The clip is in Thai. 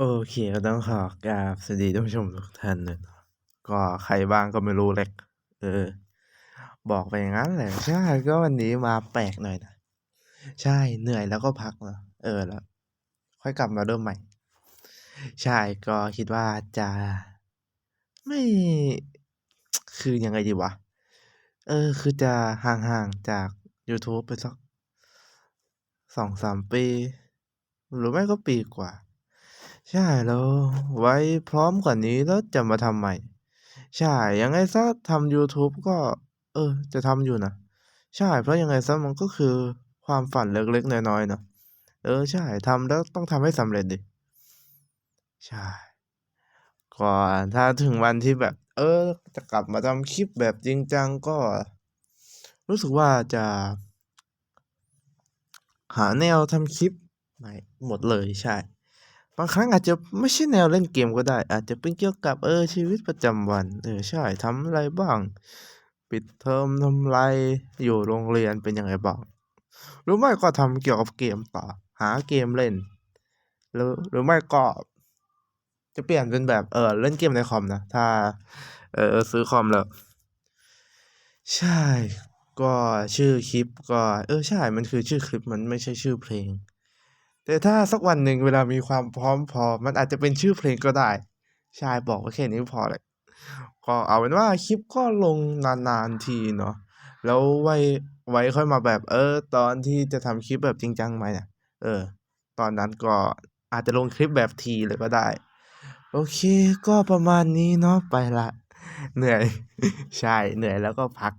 โอเคก็ต้องขอกราบสวัสดีท่านผู้ชมทุกท่านเลยนาะก็ใครบ้างก็ไม่รู้แหละเออ บอกไปอย่างงั้นแหละใช่ก็วันนี้มาแปลกหน่อยนะ ใช่เหนื่อยแล้วก็พักเนาะเออแล้ว ค่อยกลับมาเริ่มใหม่ ใช่ก็คิดว่าจะไม่ คือยังไงดีวะ เออ คือจะห่างๆจากยูทูบไปสัก2-3ปี หรือไม่ก็ปีกว่า ใช่แล้วไว้พร้อมกว่านี้แล้วจะมาทำใหม่ ใช่ ยังไงเสียทำยูทูบก็ เออ จะทำอยู่นะ ใช่ เพราะยังไงเสียมันก็คือความฝันเล็กๆ น้อยๆเนาะเออ ใช่ทำแล้วต้องทำให้สำเร็จดิ ใช่ก็ถ้าถึงวันที่แบบ เออ จะกลับมาทำคลิปแบบจริงจังก็ รู้สึกว่าจะ หาแนวทำคลิปใหม่หมดเลยใช่ บางครั้งอาจจะไม่ใช่แนวเล่นเกมก็ได้ อาจจะเป็นเกี่ยวกับเออชีวิตประจำวัน เออใช่ทำอะไรบ้าง ปิดเทอมทำไรอยู่โรงเรียนเป็นยังไงบ้างหรือไม่ก็ทำเกี่ยวกับเกมต่อ หาเกมเล่น หรือหรือไม่ก็ จะเปลี่ยนเป็นแบบเออเล่นเกมในคอมนะ ถ้าเออซื้อคอมแล้ว ใช่ ก็ชื่อคลิปก็ เออใช่ มันคือชื่อคลิปมันไม่ใช่ชื่อเพลง แต่ถ้าสักวันหนึ่งเวลามีความพร้อมพอ มันอาจจะเป็นชื่อเพลงก็ได้ ใช่บอกไว้แค่นี้พอแหละก็เอาเป็นว่าคลิปก็ลงนานๆทีเนาะแล้วไว้ไว้ค่อยมาแบบเออ ตอนที่จะทำคลิปแบบจริงจังใหม่อะเออ ตอนนั้นก็อาจจะลงคลิปแบบทีเลยก็ได้ โอเคก็ประมาณนี้เนาะไปล้วเหนื่อย ใช่เหนื่อยแล้วก็พัก